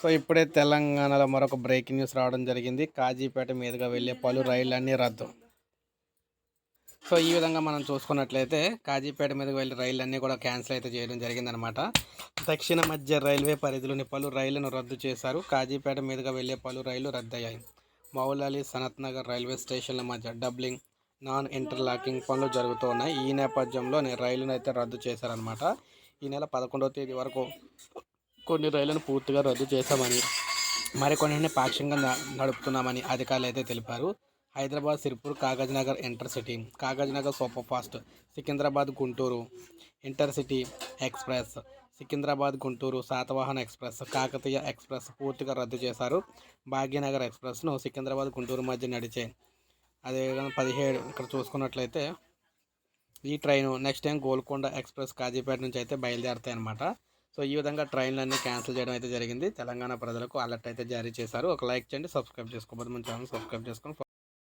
So ఇప్పుడే తెలంగాణలో మరొక బ్రేకింగ్ న్యూస్ రావడం జరిగింది. కాజీపేట మీదుగా వెళ్ళే పలు రైళ్ళన్నీ రద్దు. సో ఈ విధంగా మనం చూసుకున్నట్లయితే కాజీపేట మీదకి వెళ్ళే రైళ్ళన్నీ కూడా క్యాన్సిల్ అయితే చేయడం జరిగిందనమాట దక్షిణ మధ్య రైల్వే పరిధిలోని పలు రైళ్ళను రద్దు చేశారు. కాజీపేట మీదుగా వెళ్ళే పలు రైళ్ళు రద్దయ్యాయి. మౌలాలి సనత్ నగర్ రైల్వే స్టేషన్ల మధ్య డబ్లింగ్ నాన్ ఇంటర్లాకింగ్ పనులు జరుగుతూ ఉన్నాయి ఈ నేపథ్యంలో రైలును అయితే రద్దు చేశారనమాట ఈ నెల పదకొండవ తేదీ వరకు కొన్ని రైళ్ళను పూర్తిగా రద్దు చేశామని మరికొన్నింటిని పాక్షికంగా న- నడుపుతున్నామని అధికారులు అయితే తెలిపారు. Hyderabad Sirpur Kagaznagar intercity Kagaznagar super fast Secunderabad Guntur intercity express Secunderabad Guntur Satavahana express Kakatiya express పూర్తిగా రద్దు చేశారు. భాగ్యనగర్ ఎక్స్ప్రెస్ను సికింద్రాబాద్ గుంటూరు మధ్య నడిచే అదేవిధంగా పదిహేడు ఇక్కడ చూసుకున్నట్లయితే ఈ train next time Golconda express Kazipet నుంచి అయితే బయలుదేరుతాయి అనమాట సో ఈ విధంగా ట్రైన్లన్నీ క్యాన్సిల్ చేయడం అయితే జరిగింది. తెలంగాణ ప్రజలకు అలర్ట్ అయితే జారీ చేశారు. ఒక లైక్ చేయండి సబ్స్క్రైబ్ చేసుకోబోదు మన ఛానల్ సబ్స్క్రైబ్ చేసుకొని